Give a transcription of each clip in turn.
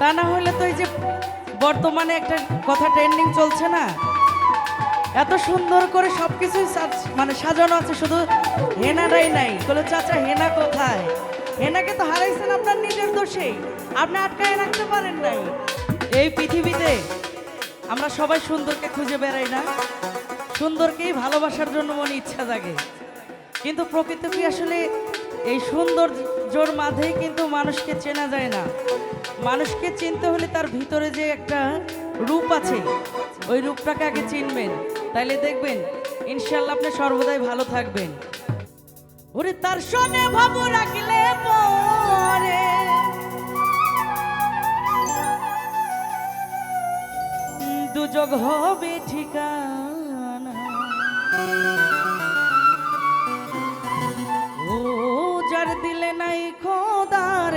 তা না হলে তো এই যে বর্তমানে একটা কথা ট্রেন্ডিং চলছে না? এত সুন্দর করে সব কিছুই মানে সাজানো আছে, শুধু হেনাটাই নাই। বলে, চাচা, হেনা কোথায়? হেনাকে তো হারাইছেন আপনার নিজের দোষেই আপনি আটকায় রাখতে পারেন নাই। এই পৃথিবীতে আমরা সবাই সুন্দরকে খুঁজে বেড়াই না। সুন্দরকেই ভালোবাসার জন্য মনে ইচ্ছা জাগে। কিন্তু প্রকৃতি আসলে এই সৌন্দর্যর মাঝেই কিন্তু মানুষকে চেনা যায় না। মানুষকে চিনতে হলে তার ভিতরে যে একটা রূপ আছে, ওই রূপটাকে আগে চিনবেন। তাইলে দেখবেন ইনশাল্লাহ আপনি সর্বদাই ভালো থাকবেন। ওরে তার শোনে ভাবু রাখলে পরে। দুযোগ হবে ঠিকানা। দিলে নাই খোদার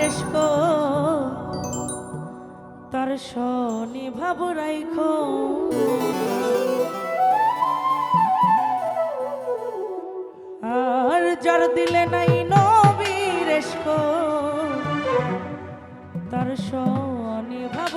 তার শনি ভাব রাইখো। আর যার দিলে নাই নবীর তার শনি ভাব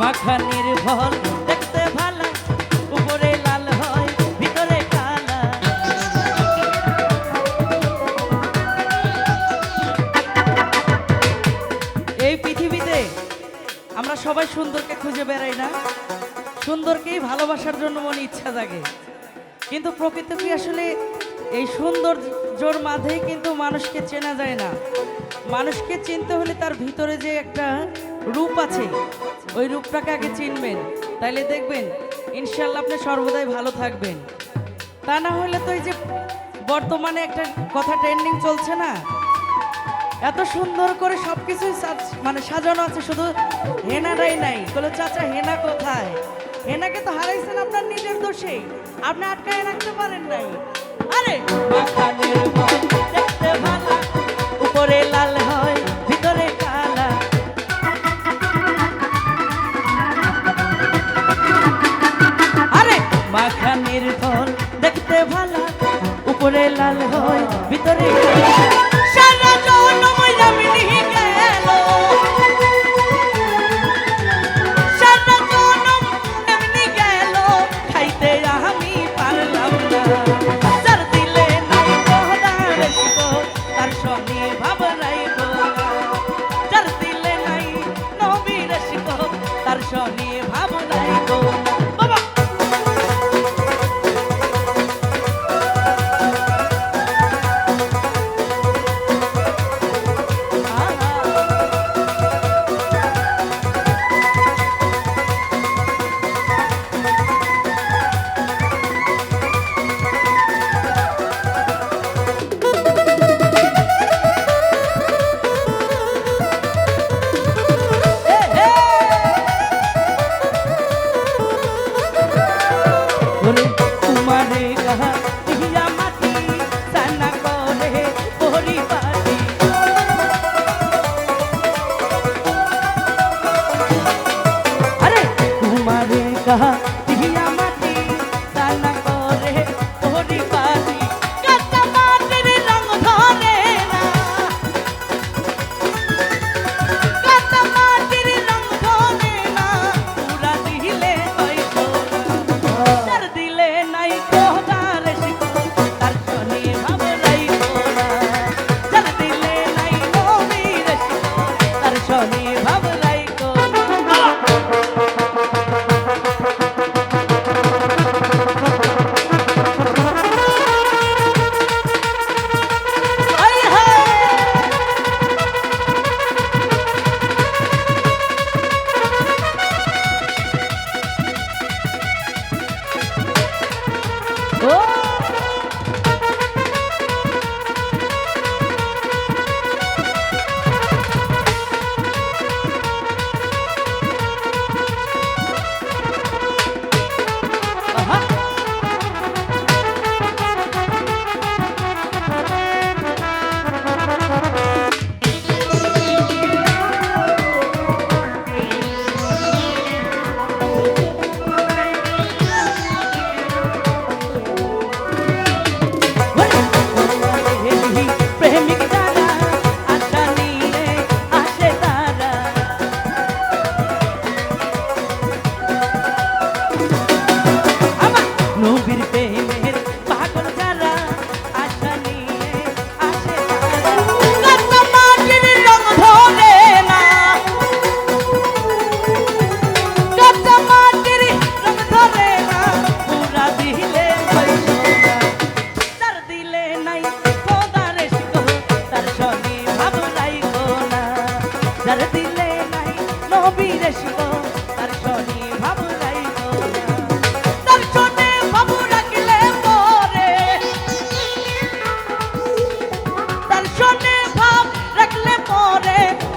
মাখানির ফল দেখতে ভালো, উপরে লাল হয়, ভিতরে কালা। এই পৃথিবীতে আমরা সবাই সুন্দরকে খুঁজে বেড়াই না? সুন্দরকেই ভালোবাসার জন্য মনে ইচ্ছা জাগে। কিন্তু প্রকৃতি আসলে এই সৌন্দর্যর মাঝেই কিন্তু মানুষকে চেনা যায় না। মানুষকে চিনতে হলে তার ভিতরে যে একটা রূপ আছে, ওই রূপটাকে আগে চিনবেন। তাইলে দেখবেন ইনশাল্লাহ আপনি সর্বদাই ভালো থাকবেন। তা না হলে তো এই যে বর্তমানে একটা কথা ট্রেন্ডিং চলছে না? এত সুন্দর করে সব কিছুই মানে সাজানো আছে, শুধু হেনাটাই নাই। বলে, চাচা, হেনা কোথায়? হেনাকে তো হারাইছেন আপনার নিজের দোষেই আপনি আটকায় রাখতে পারেন নাই। আরে! দেখতে ভালা, উপরে লাল হয়, ভিতরে কালা। আরে! মাখানের ফল দেখতে ভালা, উপরে লাল হয়, ভিতরে।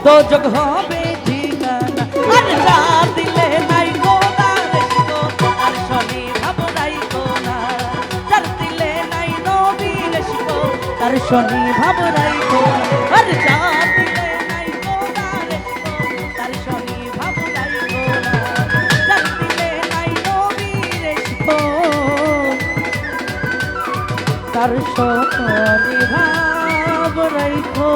তো যোগ হবে ঠিকানা। আর যা দিলে নাই গো আর শনি ভাবনাই গো যার দিলে নাই নবীর শিখো তার শনি ভাবনাই গো আর যা দিলে নাই গো তার শনি ভাবনাই গো তার শনি ভাবনাই গো